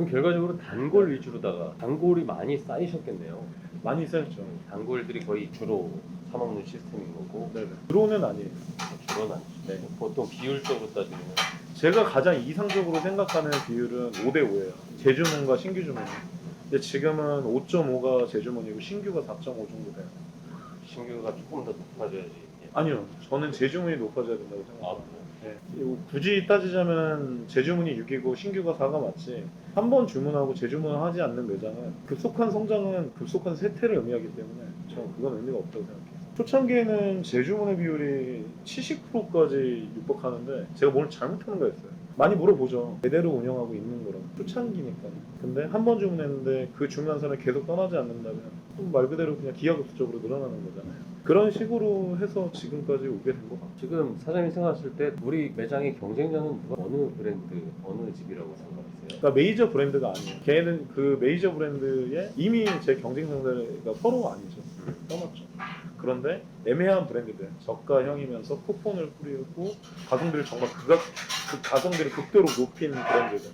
그럼 결과적으로 단골 위주로다가 단골이 많이 쌓이셨겠네요. 많이 쌓였죠. 단골들이 거의 주로 사 먹는 시스템인 거고 네네. 드론은 아니에요. 주로는 아니죠. 네. 보통 비율적으로 따지면 제가 가장 이상적으로 생각하는 비율은 5대 5예요. 재주문과 신규 주문. 근데 지금은 5.5가 재주문이고 신규가 4.5 정도 돼요. 신규가 조금 더 높아져야지. 이게. 아니요, 저는 재주문이 높아져야 된다고 아, 생각해요. 네. 이거 굳이 따지자면 재주문이 6이고 신규가 4가 맞지. 한 번 주문하고 재주문을 하지 않는 매장은 급속한 성장은 급속한 쇠퇴를 의미하기 때문에 저는 그건 의미가 없다고 생각해요. 초창기에는 재주문의 비율이 70%까지 육박하는데 제가 뭘 잘못하는 거였어요. 많이 물어보죠. 제대로 운영하고 있는 거라고. 초창기니까. 근데 한 번 주문했는데 그 주문한 사람이 계속 떠나지 않는다면 좀말 그대로 그냥 기하급수적으로 늘어나는 거잖아요. 그런 식으로 해서 지금까지 오게 된 것 같아요. 지금 사장님이 생각하실 때 우리 매장의 경쟁자는 누가 어느 브랜드, 어느 집이라고 생각하세요? 그러니까 메이저 브랜드가 아니에요. 걔는 그 메이저 브랜드에 이미 제 경쟁 상대가 서로 아니죠. 떠났죠. 그런데 애매한 브랜드들, 저가형이면서 쿠폰을 뿌리고 가성비를 정말 극악, 그 가성비를 극도로 높인 브랜드들.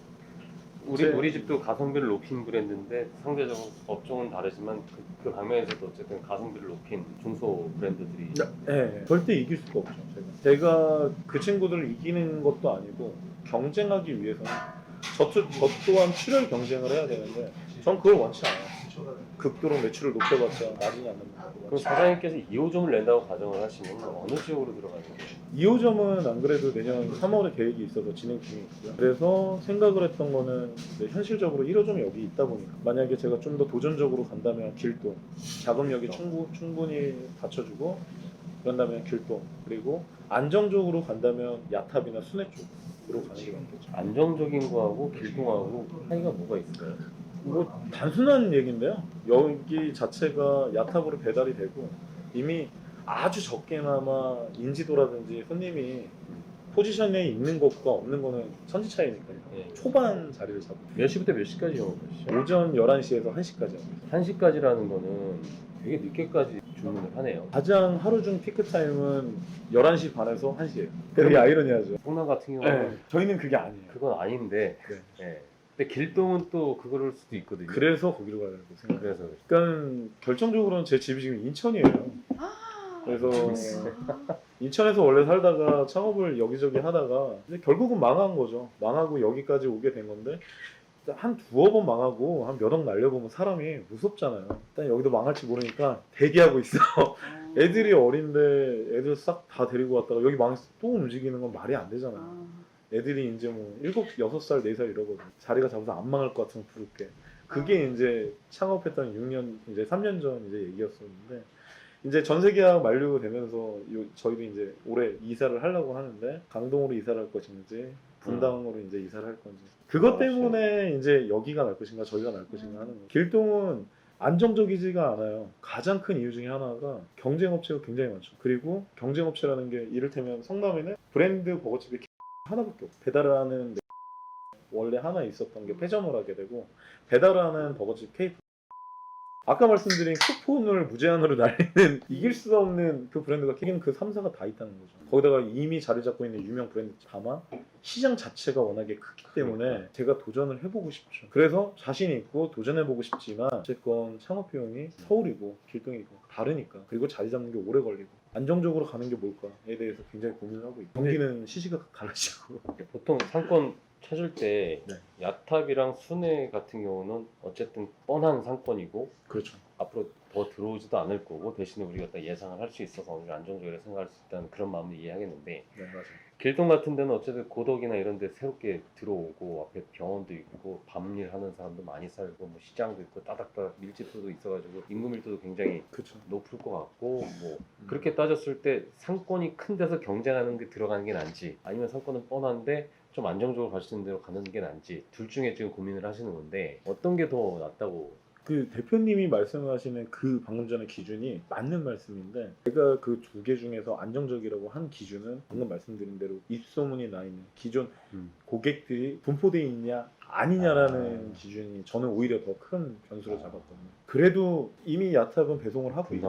우리 제- 우리 집도 가성비를 높인 브랜드인데 상대적으로 업종은 다르지만 그, 그 방면에서도 어쨌든 가성비를 높인 중소 브랜드들이 네, 절대 이길 수가 없죠. 제가. 제가 그 친구들을 이기는 것도 아니고 경쟁하기 위해서는 저, 또- 저 또한 출혈 경쟁을 해야 되는데 전 그걸 원치 않아요. 극도로 매출을 높여봤자 나지지 않는 그럼 거. 사장님께서 2호점을 낸다고 가정을 하시면 어느 지역으로 들어가는 거예요? 2호점은 안 그래도 내년 3월에 계획이 있어서 진행 중에 있고요. 그래서 생각을 했던 거는 이제 현실적으로 1호점이 여기 있다 보니까 만약에 제가 좀 더 도전적으로 간다면 길동, 자금력이 충분, 충분히 받쳐주고 그런다면 길동 그리고 안정적으로 간다면 야탑이나 순회 쪽 맞겠죠. 안정적인 거하고 길동하고 차이가 뭐가 있을까요? 뭐 단순한 얘기인데요. 여기 자체가 야탑으로 배달이 되고 이미 아주 적게나마 인지도라든지 손님이 포지션에 있는 것과 없는 거는 천지 차이니까요. 예. 초반 자리를 잡고 몇 시부터 몇 시까지 영업하시죠? 오전 11시에서 1시까지 1시까지라는 거는 되게 늦게까지 주문을 하네요. 가장 하루 중 피크 타임은 11시 반에서 1시예요. 되게 아이러니하죠. 성남 같은 경우는 네, 저희는 그게 아니에요. 그건 아닌데 네. 예. 근데 길동은 또 그럴 수도 있거든요. 그래서 거기로 가려고 생각해요. 그래서 그러니까 결정적으로는 제 집이 지금 인천이에요. 그래서 인천에서 원래 살다가 창업을 여기저기 하다가 이제 결국은 망한 거죠. 망하고 여기까지 오게 된 건데 한 두어 번 망하고 한 몇 억 날려보면 사람이 무섭잖아요. 일단 여기도 망할지 모르니까 대기하고 있어. 애들이 어린데 애들 싹 다 데리고 왔다가 여기 망해서 또 움직이는 건 말이 안 되잖아요. 애들이 이제 뭐 일곱 여섯 살 네 살 이러거든. 자리가 잡아서 안 망할 것 같으면 부를게. 그게 이제 창업했던 6년 이제 3년 전 이제 얘기였었는데 이제 전세 계약 만료되면서 요, 저희도 이제 올해 이사를 하려고 하는데 강동으로 이사를 할 것인지 분당으로 이제 이사를 할 건지 그것 아, 때문에 이제 여기가 날 것인가 저기가 날 것인가 하는 거예요. 길동은 안정적이지가 않아요. 가장 큰 이유 중에 하나가 경쟁업체가 굉장히 많죠. 그리고 경쟁업체라는 게 이를테면 성남에는 브랜드 버거집이 하나밖에 없어. 배달을 하는 네 원래 하나 있었던 게 폐점을 하게 되고 배달을 하는 버거집 K 아까 말씀드린 쿠폰을 무제한으로 날리는 이길 수가 없는 그 브랜드가 KG는 그 3사가 다 있다는 거죠. 거기다가 이미 자리 잡고 있는 유명 브랜드 다만 시장 자체가 워낙에 크기 때문에 제가 도전을 해보고 싶죠. 그래서 자신 있고 도전해보고 싶지만 어쨌건 창업 비용이 서울이고 길동이고 다르니까 그리고 자리 잡는 게 오래 걸리고 안정적으로 가는 게 뭘까에 대해서 굉장히 고민을 하고 있고 경기는 시시각 갈라지고 보통 상권 찾을 때 네. 야탑이랑 순회 같은 경우는 어쨌든 뻔한 상권이고 그렇죠. 앞으로 더 들어오지도 않을 거고 대신에 우리가 딱 예상을 할 수 있어서 어느 정도 안정적으로 생각할 수 있다는 그런 마음을 이해하겠는데 네 맞아요. 길동 같은 데는 어쨌든 고덕이나 이런 데 새롭게 들어오고 앞에 병원도 있고 밤일 하는 사람도 많이 살고 뭐 시장도 있고 따닥따닥 밀집도도 있어가지고 인구 밀도도 굉장히 그렇죠. 높을 것 같고 뭐 그렇게 따졌을 때 상권이 큰 데서 경쟁하는 게 들어가는 게 난지 아니면 상권은 뻔한데 좀 안정적으로 갈 수 있는 데로 가는 게 난지. 둘 중에 지금 고민을 하시는 건데 어떤 게 더 낫다고 그 대표님이 말씀하시는 그 방금 전에 기준이 맞는 말씀인데 제가 그 두 개 중에서 안정적이라고 한 기준은 방금 말씀드린 대로 입소문이 나 있는 기존 음. 고객들이 분포돼 있냐 아니냐라는 아. 기준이 저는 오히려 더 큰 변수로 잡았거든요. 그래도 이미 야탑은 배송을 하고 있고.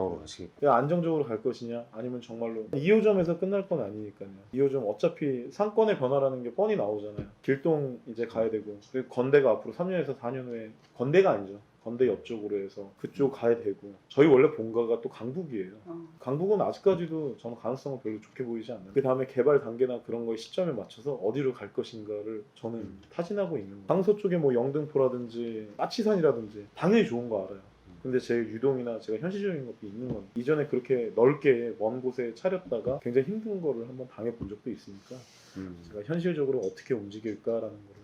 그냥 안정적으로 갈 것이냐 아니면 정말로 2호점에서 끝날 건 아니니까요 2호점 어차피 상권의 변화라는 게 뻔히 나오잖아요 길동 이제 가야 되고 건대가 앞으로 3년에서 4년 후에 건대가 아니죠 건대 옆쪽으로 해서 그쪽 가야 되고. 저희 원래 본가가 또 강북이에요. 어. 강북은 아직까지도 저는 가능성은 별로 좋게 보이지 않는 그 다음에 개발 단계나 그런 거의 시점에 맞춰서 어디로 갈 것인가를 저는 음. 타진하고 있는 거예요. 강서 쪽에 뭐 영등포라든지 까치산이라든지 당연히 좋은 거 알아요. 근데 제 유동이나 제가 현실적인 것도 있는 건 이전에 그렇게 넓게 먼 곳에 차렸다가 굉장히 힘든 거를 한번 당해본 적도 있으니까 음. 제가 현실적으로 어떻게 움직일까라는 거를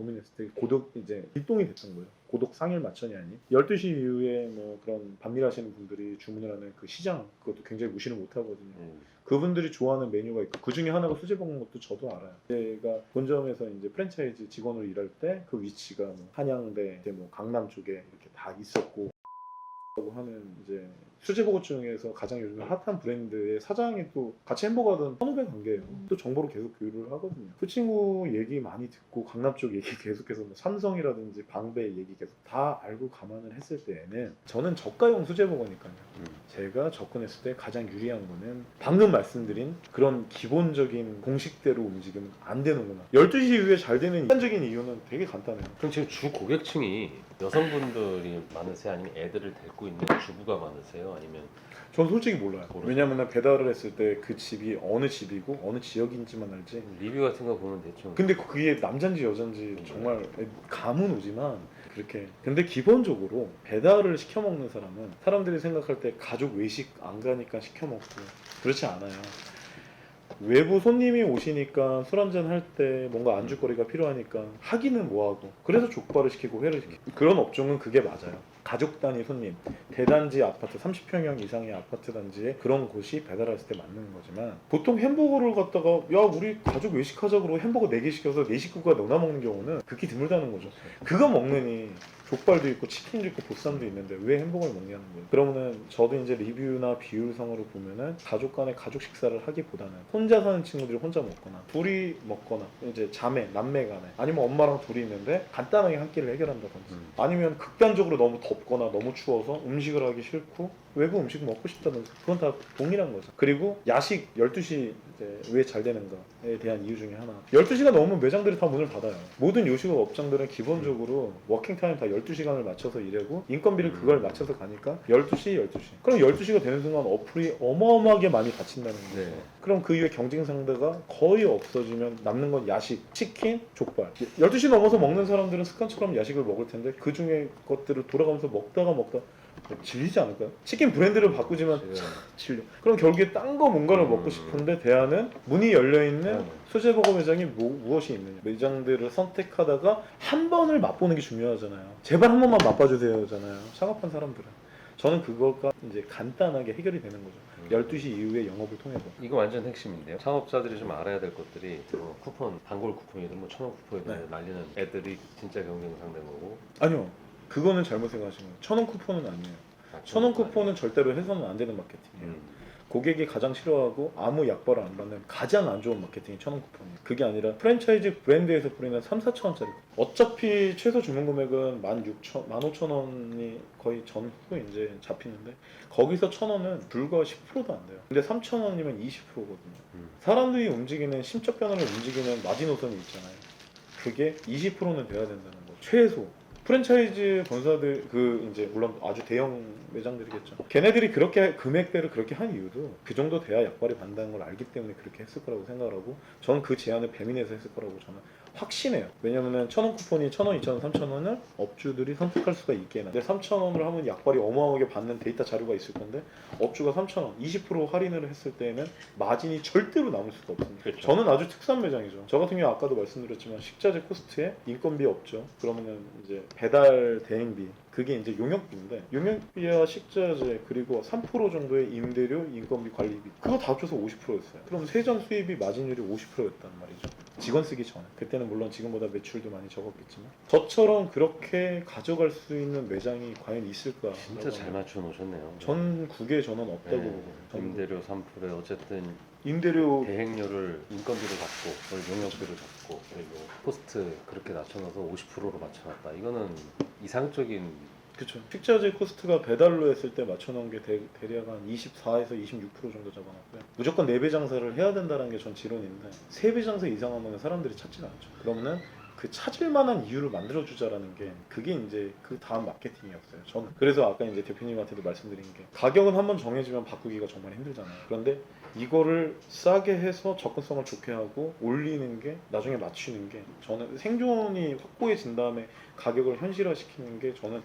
고민했을 때 고독 이제 일동이 됐던 거예요. 고독 상일 마천이 아닌 12시 이후에 뭐 그런 반일하시는 분들이 주문을 하는 그 시장 그것도 굉장히 무시를 못 하거든요. 음. 그분들이 좋아하는 메뉴가 있고 그 중에 하나가 수제 볶는 것도 저도 알아요. 제가 본점에서 이제 프랜차이즈 직원으로 일할 때 그 위치가 뭐 한양대, 뭐 강남 쪽에 이렇게 다 있었고 라고 하는 이제 수제버거 중에서 가장 요즘 핫한 브랜드의 사장이 또 같이 햄버거 하던 선후배 관계예요. 또 정보를 계속 교류를 하거든요. 그 친구 얘기 많이 듣고 강남 쪽 얘기 계속해서 뭐 삼성이라든지 방배 얘기 계속 다 알고 감안을 했을 때에는 저는 저가형 수제버거니까요. 음. 제가 접근했을 때 가장 유리한 거는 방금 말씀드린 그런 기본적인 공식대로 움직이면 안 되는구나. 12시 이후에 잘 되는 일반적인 이유는 되게 간단해요. 그럼 지금 주 고객층이 여성분들이 많으세요? 아니면 애들을 데리고 있는 주부가 많으세요? 아니면 전 솔직히 몰라요. 모르죠. 왜냐면 배달을 했을 때 그 집이 어느 집이고 어느 지역인지만 알지. 리뷰 같은 거 보면 대충 근데 그게 남잔지 여잔지 정말 감은 오지만 그렇게 근데 기본적으로 배달을 시켜 먹는 사람은 사람들이 생각할 때 가족 외식 안 가니까 시켜 먹고 그렇지 않아요. 외부 손님이 오시니까 술 한잔 할 때 뭔가 안주거리가 필요하니까 하기는 뭐하고 그래서 족발을 시키고 회를 시키고 그런 업종은 그게 맞아요. 가족 단위 손님 대단지 아파트 30평형 이상의 아파트 단지에 그런 곳이 배달했을 때 맞는 거지만 보통 햄버거를 갖다가 야 우리 가족 외식하자고 햄버거 4개 시켜서 네 식구가 너나 먹는 경우는 극히 드물다는 거죠 그거 먹느니 족발도 있고 치킨도 있고 보쌈도 있는데 왜 햄버거를 먹냐는 거예요 그러면은 저도 이제 리뷰나 비율상으로 보면은 가족 간에 가족 식사를 하기보다는 혼자 사는 친구들이 혼자 먹거나 둘이 먹거나 이제 자매 남매 간에 아니면 엄마랑 둘이 있는데 간단하게 한 끼를 해결한다든지 음. 아니면 극단적으로 너무 덥거나 너무 추워서 음식을 하기 싫고 외부 음식 먹고 싶다든지 그건 다 동일한 거죠. 그리고 야식 12시 왜 잘 되는가에 대한 이유 중에 하나. 12시가 넘으면 매장들이 다 문을 닫아요. 모든 요식업 업장들은 기본적으로 워킹 타임 다 12시간을 맞춰서 일하고 인건비를 그걸 음. 맞춰서 가니까 12시, 12시. 그럼 12시가 되는 순간 어플이 어마어마하게 많이 닫힌다는 거예요. 네. 그럼 그 이후에 경쟁 상대가 거의 없어지면 남는 건 야식, 치킨, 족발. 12시 넘어서 먹는 사람들은 습관처럼 야식을 먹을 텐데 그 중에 것들을 돌아가면서 먹다가 먹다 질리지 않을까요? 치킨 브랜드를 바꾸지만 질려. 그럼 결국에 딴 거 뭔가를 음. 먹고 싶은데 대안은 문이 열려 있는 음. 수제버거 매장이 뭐- 무엇이 있느냐. 매장들을 선택하다가 한 번을 맛보는 게 중요하잖아요. 제발 한 번만 맛봐주세요잖아요. 창업한 사람들은. 저는 그거가 이제 간단하게 해결이 되는 거죠. 음. 12시 이후에 영업을 통해서. 이거 완전 핵심인데요. 창업자들이 좀 알아야 될 것들이 뭐 쿠폰, 단골 쿠폰이든 뭐 천원 쿠폰이든 네. 날리는 애들이 진짜 경쟁 상대인 거고 아니요. 그거는 잘못 생각하신 거예요. 천 원 쿠폰은 아니에요. 아, 천원 그건 쿠폰은 절대로 해서는 안 되는 마케팅이에요. 음. 고객이 가장 싫어하고 아무 약발을 안 받는 가장 안 좋은 마케팅이 천 원 쿠폰이에요. 그게 아니라 프랜차이즈 브랜드에서 뿌리는 3, 4천 원짜리. 어차피 최소 주문 금액은 16,000, 15,000원이 거의 전후 이제 잡히는데 거기서 천 원은 불과 10%도 안 돼요. 근데 3천 원이면 20%거든요. 음. 사람들이 움직이는 심적 변화를 움직이는 마지노선이 있잖아요. 그게 20%는 돼야 된다는 거. 최소. 프랜차이즈 본사들 그 이제 물론 아주 대형 매장들이겠죠. 걔네들이 그렇게 금액대를 그렇게 한 이유도 그 정도 돼야 약발이 받는다는 걸 알기 때문에 그렇게 했을 거라고 생각을 하고 저는 그 제안을 배민해서 했을 거라고 저는 확신해요. 왜냐면은 천 원 쿠폰이 천 원, 이천 원, 삼천 원을 업주들이 선택할 수가 있게 해놔. 근데 삼천 원을 하면 약발이 어마어마하게 받는 데이터 자료가 있을 건데 업주가 삼천 원, 20% 할인을 했을 때에는 마진이 절대로 남을 수가 없습니다. 그렇죠. 저는 아주 특수한 매장이죠. 저 같은 경우 아까도 말씀드렸지만 식자재 코스트에 인건비 없죠. 그러면은 이제 배달 대행비 그게 이제 용역비인데 용역비와 식자재 그리고 3% 정도의 임대료, 인건비, 관리비 그거 다 합쳐서 50%였어요. 그럼 세전 수입이 마진율이 50%였단 말이죠. 직원 쓰기 전에 그때는 물론 지금보다 매출도 많이 적었겠지만 저처럼 그렇게 가져갈 수 있는 매장이 과연 있을까? 진짜 잘 맞춰 놓으셨네요. 전국에 저는 없다고 네. 보거든요. 전 임대료 3%에 어쨌든 임대료 대행료를 인건비로 받고 그걸 용역비로 잡고 그리고 코스트 그렇게 낮춰놔서 50%로 맞춰놨다. 이거는 이상적인 그쵸. 식자재 코스트가 배달로 했을 때 맞춰놓은 게 대, 대략 한 24에서 26% 정도 잡아놨고요. 무조건 4배 장사를 해야 된다는 게 전 지론인데 3배 장사 이상 하면 사람들이 찾지가 않죠. 그러면은 그 찾을 만한 이유를 만들어주자라는 게 그게 이제 그 다음 마케팅이었어요. 저는 그래서 아까 이제 대표님한테도 말씀드린 게 가격은 한번 정해지면 바꾸기가 정말 힘들잖아요. 그런데 이거를 싸게 해서 접근성을 좋게 하고 올리는 게 나중에 맞추는 게 저는 생존이 확고해진 다음에 가격을 현실화시키는 게 저는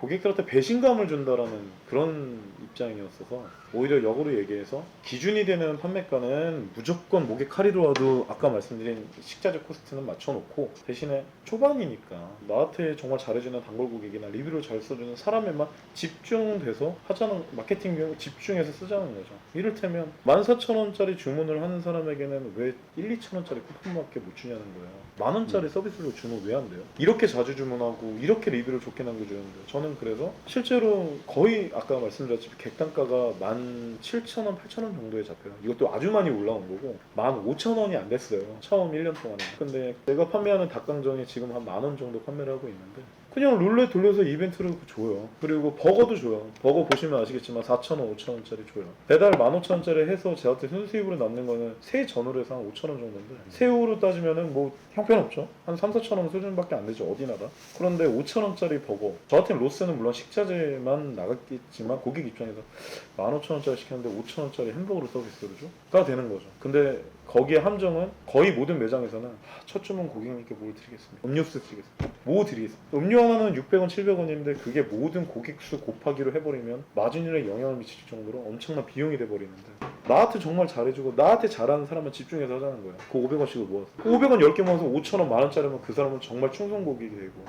고객들한테 배신감을 준다라는 그런 입장이었어서 오히려 역으로 얘기해서 기준이 되는 판매가는 무조건 목에 칼이로 와도 아까 말씀드린 식자재 코스트는 맞춰놓고 대신에 초반이니까 나한테 정말 잘해주는 단골 고객이나 리뷰를 잘 써주는 사람에만 집중돼서 하자는 마케팅 비용 집중해서 쓰자는 거죠. 이를테면 14,000원짜리 주문을 하는 사람에게는 왜 1, 2,000원짜리 쿠폰밖에 못 주냐는 거예요. 만원짜리 서비스로 주문 왜안 돼요? 이렇게 자주 주문하고 이렇게 리뷰를 좋게 남겨주는데 저는 그래서 실제로 거의 아까 말씀드렸지만 객단가가 17,000원, 8,000원 정도에 잡혀요. 이것도 아주 많이 올라온 거고 15,000원이 안 됐어요. 처음 1년 동안에. 근데 내가 판매하는 닭강정이 지금 한 만 원 정도 판매를 하고 있는데 그냥 룰렛 돌려서 이벤트를 줘요. 그리고 버거도 줘요. 버거 보시면 아시겠지만 4,000원, 5,000원짜리 줘요. 배달 15,000원짜리 해서 저한테 순수입으로 남는 거는 새 전후로 해서 한 5,000원 정도인데 새우로 따지면은 뭐 형편없죠. 한 3, 4,000원 수준밖에 안 되죠. 어디나다. 그런데 5,000원짜리 버거. 저한테는 로스는 물론 식자재만 나갔겠지만 고객 입장에서 15,000원짜리 시켰는데 5,000원짜리 햄버거를 서비스로 줘? 가 되는 거죠. 근데 거기에 함정은 거의 모든 매장에서는 아, 첫 주문 고객님께 뭘 드리겠습니까? 음료수 드리겠습니다. 뭐 드리겠습니까? 음료 하나는 600원, 700원인데 그게 모든 고객 수 곱하기로 해버리면 마진율에 영향을 미칠 정도로 엄청난 비용이 돼버리는데 나한테 정말 잘해주고 나한테 잘하는 사람만 집중해서 하자는 거야. 그 500원씩을 모아서. 그 500원 10개 모아서 5천원, 만원짜리면 그 사람은 정말 충성 고객이 되고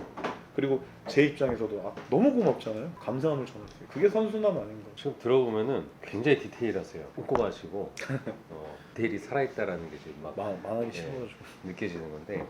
그리고 제 입장에서도 아, 너무 고맙잖아요. 감사함을 전했어요. 그게 선순환 아닌가. 지금 들어보면은 굉장히 디테일하세요. 꼼꼼하시고 어, 디테일이 살아있다라는 게 지금 막 마, 말하기 네. 싫어가지고. 느껴지는 건데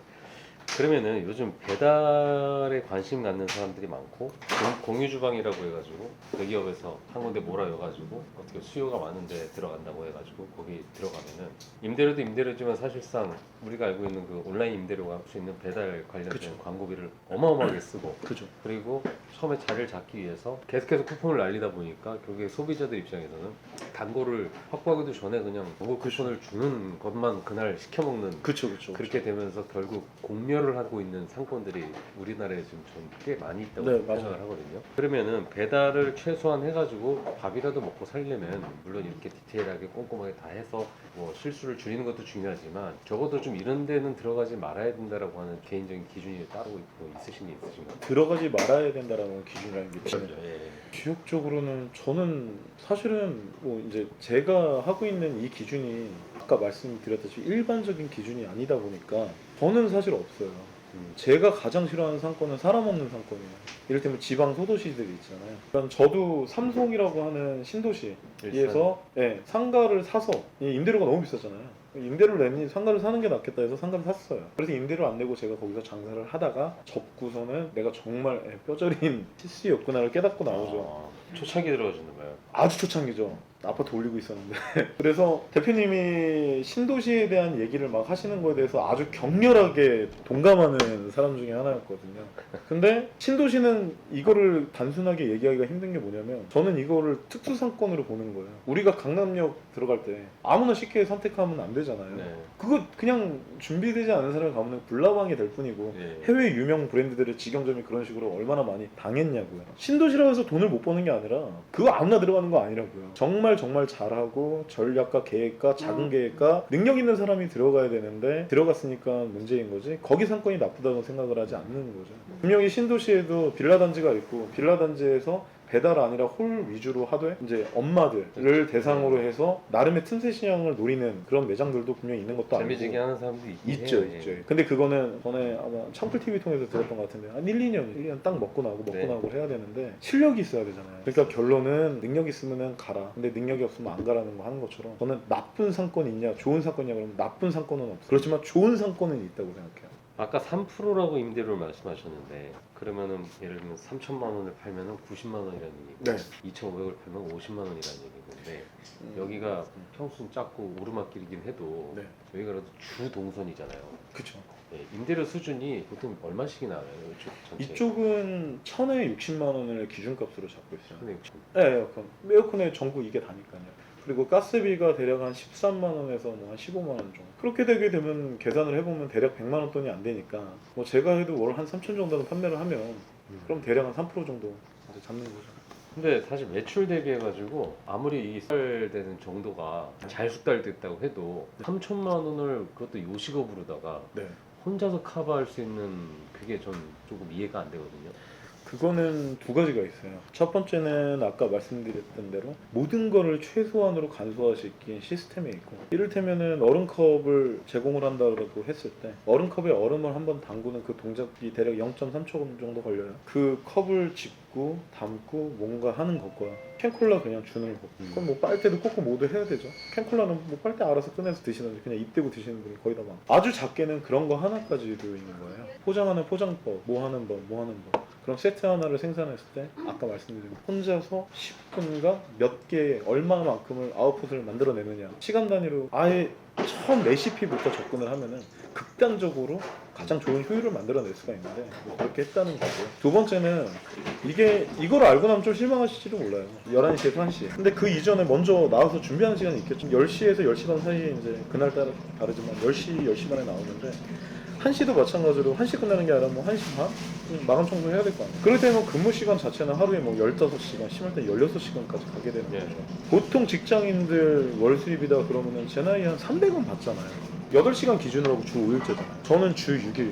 그러면은 요즘 배달에 관심 갖는 사람들이 많고 공- 공유 주방이라고 해가지고 대기업에서 한 군데 몰아여가지고 어떻게 수요가 많은데 들어간다고 해가지고 거기 들어가면은 임대료도 임대료지만 사실상 우리가 알고 있는 그 온라인 임대료가 할 수 있는 배달 관련된 그쵸. 광고비를 어마어마하게 쓰고 그죠. 그리고 처음에 자리를 잡기 위해서 계속해서 쿠폰을 날리다 보니까 결국에 소비자들 입장에서는 단골을 확보하기도 전에 그냥 단골 쿠폰을 주는 것만 그날 시켜 먹는 그쵸, 그쵸. 그렇게 되면서 결국 공멸 을 하고 있는 상권들이 우리나라에 지금 전꽤 많이 있다고 네, 생각을 맞아요. 하거든요. 그러면은 배달을 최소한 해가지고 밥이라도 먹고 살려면 물론 이렇게 디테일하게 꼼꼼하게 다 해서 뭐 실수를 줄이는 것도 중요하지만 적어도 좀 이런 데는 들어가지 말아야 된다라고 하는 개인적인 기준이 따로 있고 있으신 게 있으신가요? 들어가지 말아야 된다라는 기준이라는 게 있어요. 예. 기업적으로는 저는 사실은 뭐 이제 제가 하고 있는 이 기준이 아까 말씀드렸듯이 일반적인 기준이 아니다 보니까 저는 사실 없어요. 음, 제가 가장 싫어하는 상권은 사람 없는 상권이에요. 이를테면 지방 소도시들이 있잖아요. 그러니까 저도 삼송이라고 하는 신도시에서 예, 상가를 사서 이 임대료가 너무 비싸잖아요. 임대료를 내니 상가를 사는 게 낫겠다 해서 상가를 샀어요. 그래서 임대료 안 내고 제가 거기서 장사를 하다가 접고서는 내가 정말 예, 뼈저린 실수였구나를 깨닫고 나오죠. 아, 초창기 들어가셨나 봐요. 아주 초창기죠. 아파트 올리고 있었는데. 그래서 대표님이 신도시에 대한 얘기를 막 하시는 거에 대해서 아주 격렬하게 동감하는 사람 중에 하나였거든요. 근데 신도시는 이거를 단순하게 얘기하기가 힘든 게 뭐냐면 저는 이거를 특수상권으로 보는 거예요. 우리가 강남역 들어갈 때 아무나 쉽게 선택하면 안 되잖아요. 네. 그거 그냥 준비되지 않은 사람이 가면 불나방이 될 뿐이고 예. 해외 유명 브랜드들의 직영점이 그런 식으로 얼마나 많이 당했냐고요. 신도시라고 해서 돈을 못 버는 게 아니라 그거 아무나 들어가는 거 아니라고요. 정말 정말 잘하고 전략가 계획가 작은 계획가 능력 있는 사람이 들어가야 되는데 들어갔으니까 문제인 거지. 거기 상권이 나쁘다고 생각을 하지 않는 거죠. 분명히 신도시에도 빌라 단지가 있고 빌라 단지에서 배달 아니라 홀 위주로 하되 이제 엄마들을 대상으로 해서 나름의 틈새 시장을 노리는 그런 매장들도 분명히 있는 것도 아니고 재미지게 하는 사람도 있긴 있죠, 해요. 예. 있죠. 근데 그거는 전에 아마 창풀 TV 통해서 들었던 것 같은데 한 1, 2년, 1, 2년 딱 먹고 나고 먹고 네. 나고 해야 되는데 실력이 있어야 되잖아요. 그러니까 결론은 능력 있으면은 가라. 근데 능력이 없으면 안 가라는 거 하는 것처럼 저는 나쁜 상권이 있냐, 좋은 상권이냐 그러면 나쁜 상권은 없어. 그렇지만 좋은 상권은 있다고 생각해요. 아까 3%라고 임대료를 말씀하셨는데 그러면은 예를 들면 3천만 원을 팔면은 90만 원이라는 얘기고 네. 2,500을 팔면 50만 원이라는 얘기인데 여기가 평수는 작고 오르막길이긴 해도 네. 여기가 그래도 주 동선이잖아요. 그쵸. 예, 임대료 수준이 보통 얼마씩이 나와요? 이쪽 전체. 이쪽은 천에 60만 원을 기준값으로 잡고 있어요. 근데 네, 에어컨. 에어컨의 전국 이게 다니까요. 그리고 가스비가 대략 한 13만 원에서 뭐 한 15만 원 정도. 그렇게 되게 되면 계산을 해보면 대략 100만 원 돈이 안 되니까 뭐 제가 해도 월 한 3천 정도는 판매를 하면 그럼 대략 한 3% 정도 잡는 거죠. 근데 사실 매출 대비해 가지고 아무리 이 숙달되는 정도가 잘 숙달됐다고 해도 3천만 원을 그것도 요식업으로다가 네. 혼자서 커버할 수 있는 그게 전 조금 이해가 안 되거든요. 그거는 두 가지가 있어요. 첫 번째는 아까 말씀드렸던 대로 모든 거를 최소한으로 간소화 시킨 시스템에 있고 이를테면은 얼음컵을 제공을 한다고 했을 때 얼음컵에 얼음을 한번 담그는 그 동작이 대략 0.3초 정도 걸려요. 그 컵을 짚고 담고 뭔가 하는 것과 캔콜라 그냥 주는 것. 음. 그럼 뭐 빨대도 꽂고 모두 해야 되죠. 캔콜라는 뭐 빨대 알아서 꺼내서 드시는데 그냥 입 대고 드시는 분이 거의 다 많아. 아주 작게는 그런 거 하나까지도 있는 거예요. 포장하는 포장법, 뭐 하는 법, 뭐 하는 법. 그럼 세트 하나를 생산했을 때 아까 말씀드린 혼자서 10분과 몇개 얼마만큼을 아웃풋을 만들어내느냐 시간 단위로 아예 처음 레시피부터 접근을 하면은 극단적으로 가장 좋은 효율을 만들어낼 수가 있는데 뭐 그렇게 했다는 거고요. 두 번째는 이게 이걸 알고 나면 좀 실망하실지도 몰라요. 11시에서 1시. 근데 그 이전에 먼저 나와서 준비하는 시간이 있겠죠. 10시에서 10시 반 사이에 이제 그날 따라 다르지만 10시, 10시 반에 나오는데 1시도 마찬가지로 1시 끝나는 게 아니라 뭐 1시 반? 음, 마감 청소 해야 될 거 아니에요. 그럴 때는 근무 시간 자체는 하루에 뭐 15시간, 심할 때 16시간까지 가게 되는 예. 거죠. 보통 직장인들 월 수입이다 그러면은 제 나이 한 300원 받잖아요. 8시간 기준으로 하고 주 5일제잖아요. 저는 주 6일.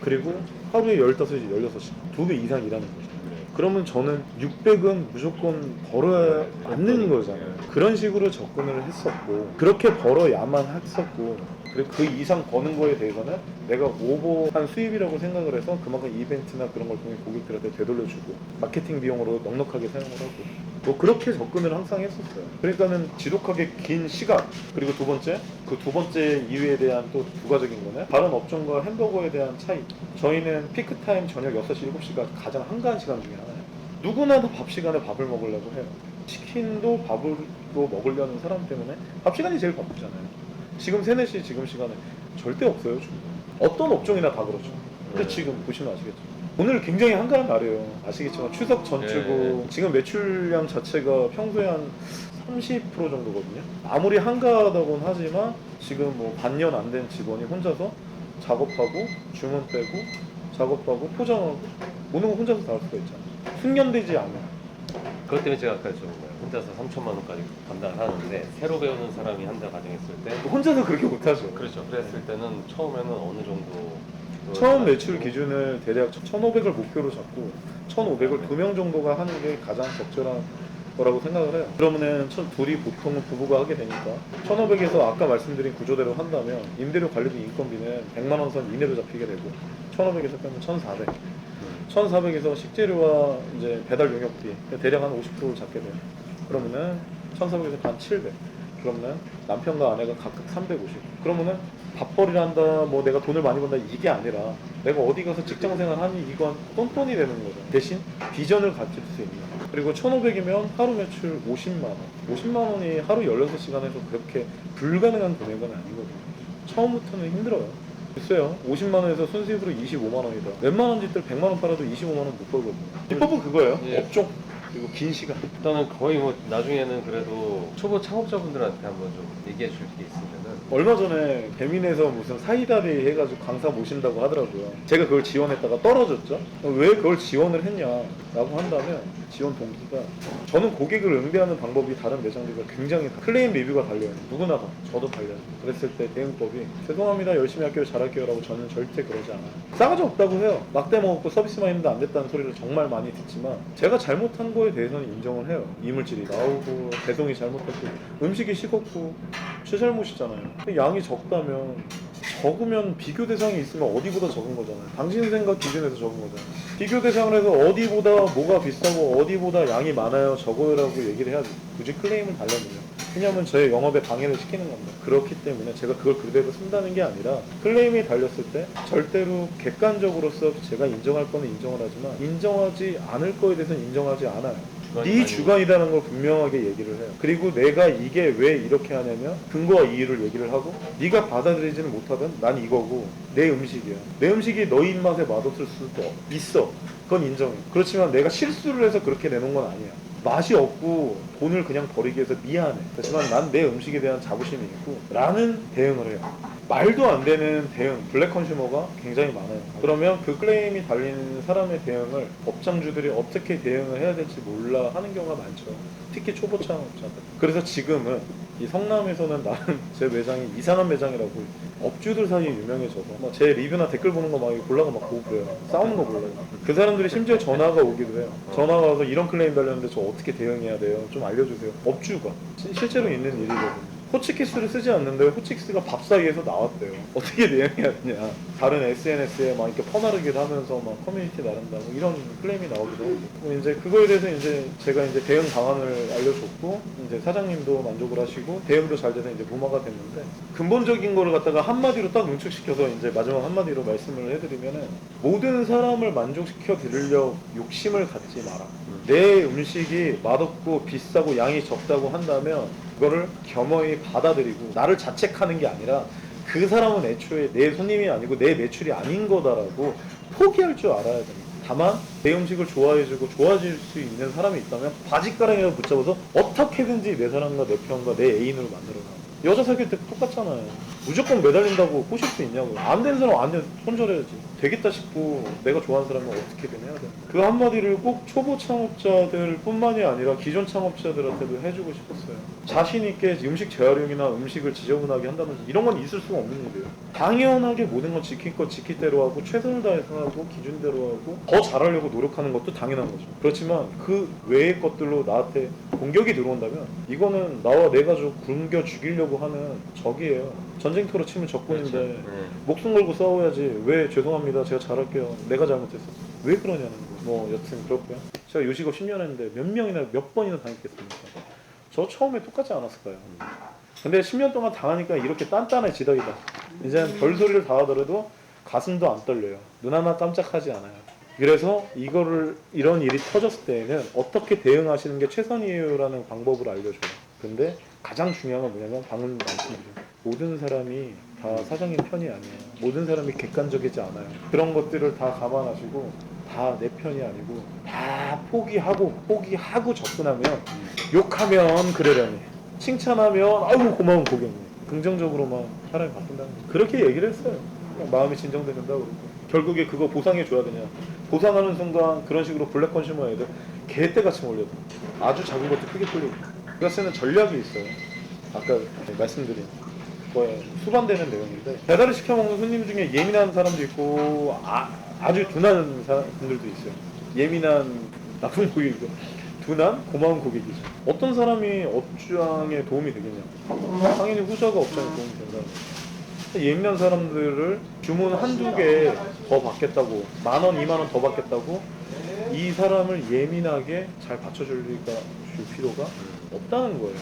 그리고 하루에 15시, 16시간. 두 배 이상 일하는 거죠. 그러면 저는 600은 무조건 벌어야 않는 거잖아요. 그런 식으로 접근을 했었고 그렇게 벌어야만 했었고 그리고 그 이상 버는 거에 대해서는 내가 오버한 수입이라고 생각을 해서 그만큼 이벤트나 그런 걸 통해 고객들한테 되돌려주고 마케팅 비용으로 넉넉하게 사용을 하고 뭐 그렇게 접근을 항상 했었어요. 그러니까는 지독하게 긴 시간 그리고 두 번째 그 두 번째 이유에 대한 또 부가적인 거는 다른 업종과 햄버거에 대한 차이. 저희는 피크 타임 저녁 6시 7시가 가장 한가한 시간 중에 하나예요. 누구나 다 밥 시간에 밥을 먹으려고 해요. 치킨도 밥으로 먹으려는 사람 때문에 밥 시간이 제일 바쁘잖아요. 지금 3, 4시 지금 시간에 절대 없어요. 지금. 어떤 업종이나 다 그렇죠. 근데 네. 지금 보시면 아시겠죠. 오늘 굉장히 한가한 날이에요. 아시겠지만 추석 전주고 네. 지금 매출량 자체가 평소에 한 30% 정도거든요. 아무리 한가하다고는 하지만 지금 뭐 반년 안 된 직원이 혼자서 작업하고 주문 빼고 작업하고 포장하고 모든 거 혼자서 다 할 수가 있잖아요. 숙련되지 않아요. 그것 때문에 제가 아까 좀 혼자서 3천만 원까지 감당을 하는데 새로 배우는 사람이 한다 가정했을 때 혼자서 그렇게 못하죠. 그렇죠. 그랬을 때는 처음에는 어느 정도 처음 매출 기준을 대략 1,500을 목표로 잡고 1,500을 두 명 정도가 하는 게 가장 적절한 거라고 생각을 해요. 그러면은 첫 둘이 보통은 부부가 하게 되니까 1,500에서 아까 말씀드린 구조대로 한다면 임대료 관리비 인건비는 100만 원 선 이내로 잡히게 되고 1,500에서 빼면 1,400. 1,400에서 식재료와 이제 배달 용역비 대략 한 50%를 잡게 돼요. 그러면은 1,400에서 반 700. 그러면은 남편과 아내가 각각 350. 그러면은 밥벌이를 한다, 뭐 내가 돈을 많이 번다 이게 아니라 내가 어디 가서 직장 생활하니 이건 똔똔이 되는 거죠. 대신 비전을 가질 수 있는. 그리고 1,500이면 하루 매출 50만 원. 50만 원이 하루 16시간에서 그렇게 불가능한 금액은 아니거든요. 처음부터는 힘들어요. 글쎄요, 50만 원에서 순수입으로 25만 원이다. 웬만한 집들 100만 원 팔아도 25만 원 못 벌거든요. 비법은 그거예요. 예. 업종 그리고 긴 시간. 일단은 거의 뭐 나중에는 그래도 초보 창업자분들한테 한번 좀 얘기해 줄 게 있으면은 얼마 전에 배민에서 무슨 사이다리 해가지고 강사 모신다고 하더라고요. 제가 그걸 지원했다가 떨어졌죠. 왜 그걸 지원을 했냐라고 한다면 지원 동기가 저는 고객을 응대하는 방법이 다른 매장들과 굉장히 다- 클레임 리뷰가 달려요. 누구나 다. 저도 달려요. 그랬을 때 대응법이 죄송합니다. 열심히 할게요. 잘할게요라고 저는 절대 그러지 않아요. 싸가지 없다고 해요. 막대 먹었고 서비스만 했는데 안 됐다는 소리를 정말 많이 듣지만 제가 잘못한 거 거에 대해서는 인정을 해요. 이물질이 나오고 배송이 잘못됐고 음식이 식었고 제 잘못이잖아요. 근데 양이 적다면 적으면 비교 대상이 있으면 어디보다 적은 거잖아요. 당신 생각 기준에서 적은 거잖아요. 비교 대상을 해서 어디보다 뭐가 비싸고 어디보다 양이 많아요 적어요라고 얘기를 해야지. 굳이 클레임을 달려면요. 왜냐하면 저의 영업에 방해를 시키는 겁니다. 그렇기 때문에 제가 그걸 그대로 쓴다는 게 아니라 클레임이 달렸을 때 절대로 객관적으로서 제가 인정할 거는 인정을 하지만 인정하지 않을 거에 대해서는 인정하지 않아요. 네 주관이라는 걸 분명하게 얘기를 해요. 그리고 내가 이게 왜 이렇게 하냐면 근거와 이유를 얘기를 하고 네가 받아들이지는 못하면 난 이거고 내 음식이야. 내 음식이 너희 입맛에 맛없을 수도 있어. 그건 인정해. 그렇지만 내가 실수를 해서 그렇게 내놓은 건 아니야. 맛이 없고 돈을 그냥 버리기 위해서 미안해. 그렇지만 난 내 음식에 대한 자부심이 있고 라는 대응을 해요. 말도 안 되는 대응, 블랙 컨슈머가 굉장히 많아요. 그러면 그 클레임이 달린 사람의 대응을 법장주들이 어떻게 대응을 해야 될지 몰라 하는 경우가 많죠. 특히 초보 창업자들. 그래서 지금은 이 성남에서는 나는 제 매장이 이상한 매장이라고 업주들 사이에 유명해져서 막제 리뷰나 댓글 보는 거 막 골라가 막 보고 그래요. 싸우는 거 몰라요. 그 사람들이 심지어 전화가 오기도 해요. 전화가 와서 이런 클레임 달렸는데 저 어떻게 대응해야 돼요? 좀 알려주세요. 업주가 시- 실제로 있는 일이거든요. 호치키스를 쓰지 않는데 호치키스가 밥 사이에서 나왔대요. 어떻게 대응해야 되냐. 다른 SNS에 막 이렇게 퍼나르기를 하면서 막 커뮤니티 나른다 뭐 이런 클레임이 나오기도 하고. 뭐 이제 그거에 대해서 이제 제가 이제 대응 방안을 알려줬고 이제 사장님도 만족을 하시고 대응도 잘 돼서 이제 무마가 됐는데 근본적인 거를 갖다가 한마디로 딱 응축시켜서 이제 마지막 한마디로 말씀을 해드리면은 모든 사람을 만족시켜 드리려 욕심을 갖지 마라. 내 음식이 맛없고 비싸고 양이 적다고 한다면 그거를 겸허히 받아들이고 나를 자책하는 게 아니라 그 사람은 애초에 내 손님이 아니고 내 매출이 아닌 거다라고 포기할 줄 알아야 됩니다. 다만 내 음식을 좋아해주고 좋아질 수 있는 사람이 있다면 바지가랑이라도 붙잡아서 어떻게든지 내 사람과 내 편과 내 애인으로 만들어가. 여자 사귈 때 똑같잖아요. 무조건 매달린다고 꼬실 수 있냐고. 안 되는 사람 안 되는 손절해야지. 되겠다 싶고 내가 좋아하는 사람은 어떻게든 해야 돼. 그 한마디를 꼭 초보 창업자들 뿐만이 아니라 기존 창업자들한테도 해주고 싶었어요. 자신 있게 음식 재활용이나 음식을 지저분하게 한다든지 이런 건 있을 수가 없는 일이에요. 당연하게 모든 건 지킬 것 지킬 대로 하고 최선을 다해서 하고 기준대로 하고 더 잘하려고 노력하는 것도 당연한 거죠. 그렇지만 그 외의 것들로 나한테 공격이 들어온다면 이거는 나와 내 가족 굶겨 죽이려고 하는 적이에요. 전 쟁터로 치면 적군인데 네. 목숨 걸고 싸워야지. 왜 죄송합니다. 제가 잘할게요. 내가 잘못했어. 왜 그러냐는 거 뭐 여튼 그렇고요. 제가 요식업 10년 했는데 몇 명이나 몇 번이나 당했겠습니까? 저 처음에 똑같지 않았을까요? 근데 10년 동안 당하니까 이렇게 단단해지더이다. 이제는 별 소리를 다 하더라도 가슴도 안 떨려요. 눈 하나 깜짝하지 않아요. 그래서 이거를 이런 일이 터졌을 때에는 어떻게 대응하시는 게 최선이에요라는 방법을 알려줘요. 근데 가장 중요한 건 뭐냐면 방금 말씀드린 모든 사람이 다 사장님 편이 아니에요. 모든 사람이 객관적이지 않아요. 그런 것들을 다 감안하시고 다 내 편이 아니고 다 포기하고 포기하고 접근하면 욕하면 그러려니 칭찬하면 아이고 고마운 고객님 긍정적으로만 사람이 바뀐다는 거예요. 그렇게 얘기를 했어요. 그냥 마음이 진정된다고 그러고 결국에 그거 보상해 줘야 되냐 보상하는 순간 그런 식으로 블랙 컨슈머 애들 개떼같이 몰려도 아주 작은 것도 크게 끌리고 우리가 쓰는 전략이 있어요. 아까 말씀드린 거에 수반되는 내용인데 배달을 시켜 먹는 손님 중에 예민한 사람도 있고 아, 아주 둔한 사- 분들도 있어요. 예민한 나쁜 고객이고 둔한 고마운 고객이죠. 어떤 사람이 업주항에 도움이 되겠냐? 당연히 후자가 업장에 도움이 된다. 예민한 사람들을 주문 한두 개 더 받겠다고 만 원, 이만 원 더 받겠다고 이 사람을 예민하게 잘 받쳐줄 필요가 없다는 거예요.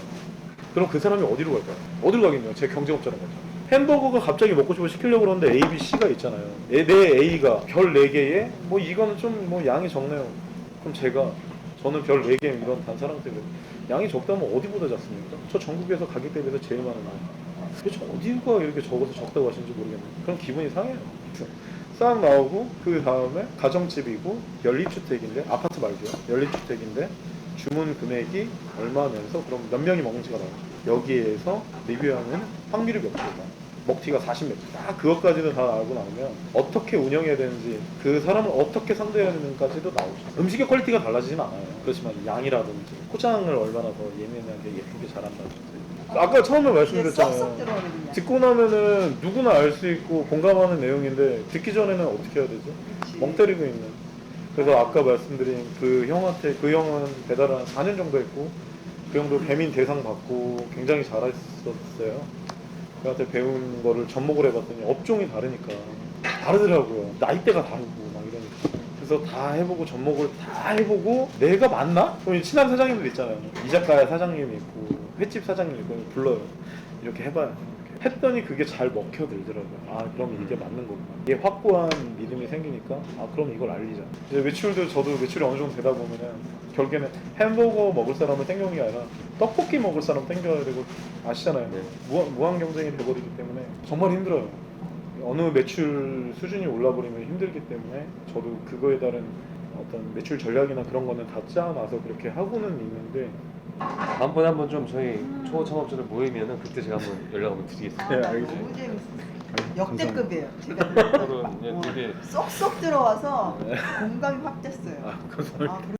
그럼 그 사람이 어디로 갈까요? 어디로 가겠냐고 제 경쟁업자랑 가죠. 햄버거가 갑자기 먹고 싶어 시키려고 그러는데 A, B, C가 있잖아요. 내, 내 A가 별 4개에 뭐 이거는 좀 뭐 양이 적네요. 그럼 제가 저는 별 4개 이런 단사랑 때문에 양이 적다면 어디보다 작습니까? 저 전국에서 가격 대비해서 제일 많은 거예요. 도대체 어디가 이렇게 적어서 적다고 하시는지 모르겠네요. 그럼 기분이 상해요. 싹 나오고 그 다음에 가정집이고 연립주택인데 아파트 말고요. 연립주택인데 주문 금액이 얼마면서 그럼 몇 명이 먹는지가 나오죠. 여기에서 리뷰하는 확률이 몇 프로다. 먹튀가 40몇 프로. 딱 그것까지도 다 알고 나오면 어떻게 운영해야 되는지 그 사람을 어떻게 상대해야 되는지까지도 나오죠. 음식의 퀄리티가 달라지진 않아요. 그렇지만 양이라든지 포장을 얼마나 더 예민하게 예쁘게 잘한다든지. 아까 처음에 말씀드렸잖아요. 들어오는군요. 듣고 나면은 누구나 알 수 있고 공감하는 내용인데 듣기 전에는 어떻게 해야 되죠? 멍 때리고 있는. 그래서 아까 말씀드린 그 형한테 그 형은 배달을 한 4년 정도 했고 그 형도 배민 대상 받고 굉장히 잘했었어요. 그한테 배운 거를 접목을 해봤더니 업종이 다르니까 다르더라고요. 나이대가 다르고 막 이러니까. 그래서 다 해보고 접목을 다 해보고 내가 맞나? 그럼 친한 사장님들 있잖아요. 이자카야 사장님이 있고 횟집 사장님 있고 불러요. 이렇게 해봐요. 했더니 그게 잘 먹혀들더라고요. 아 그럼 이게 맞는 거구나. 이게 확고한 믿음이 생기니까 아 그럼 이걸 알리자. 이제 매출도 저도 매출이 어느 정도 되다 보면은 결국에는 햄버거 먹을 사람을 땡겨오는 게 아니라 떡볶이 먹을 사람 땡겨야 되고 아시잖아요. 네. 무한, 무한 경쟁이 돼버리기 때문에 정말 힘들어요. 어느 매출 수준이 올라버리면 힘들기 때문에 저도 그거에 따른 어떤 매출 전략이나 그런 거는 다 짜놔서 그렇게 하고는 있는데 다음번에 한번 좀 저희 초 창업자들 모이면은 그때 제가 한번 연락 한번 드리겠습니다. 네, 아, 알겠습니다. 너무 재밌어요. 역대급이에요. 제가 오늘은 이제 어, 되게 쏙쏙 들어와서 공감이 확 됐어요. 아, 감사합니다. 아,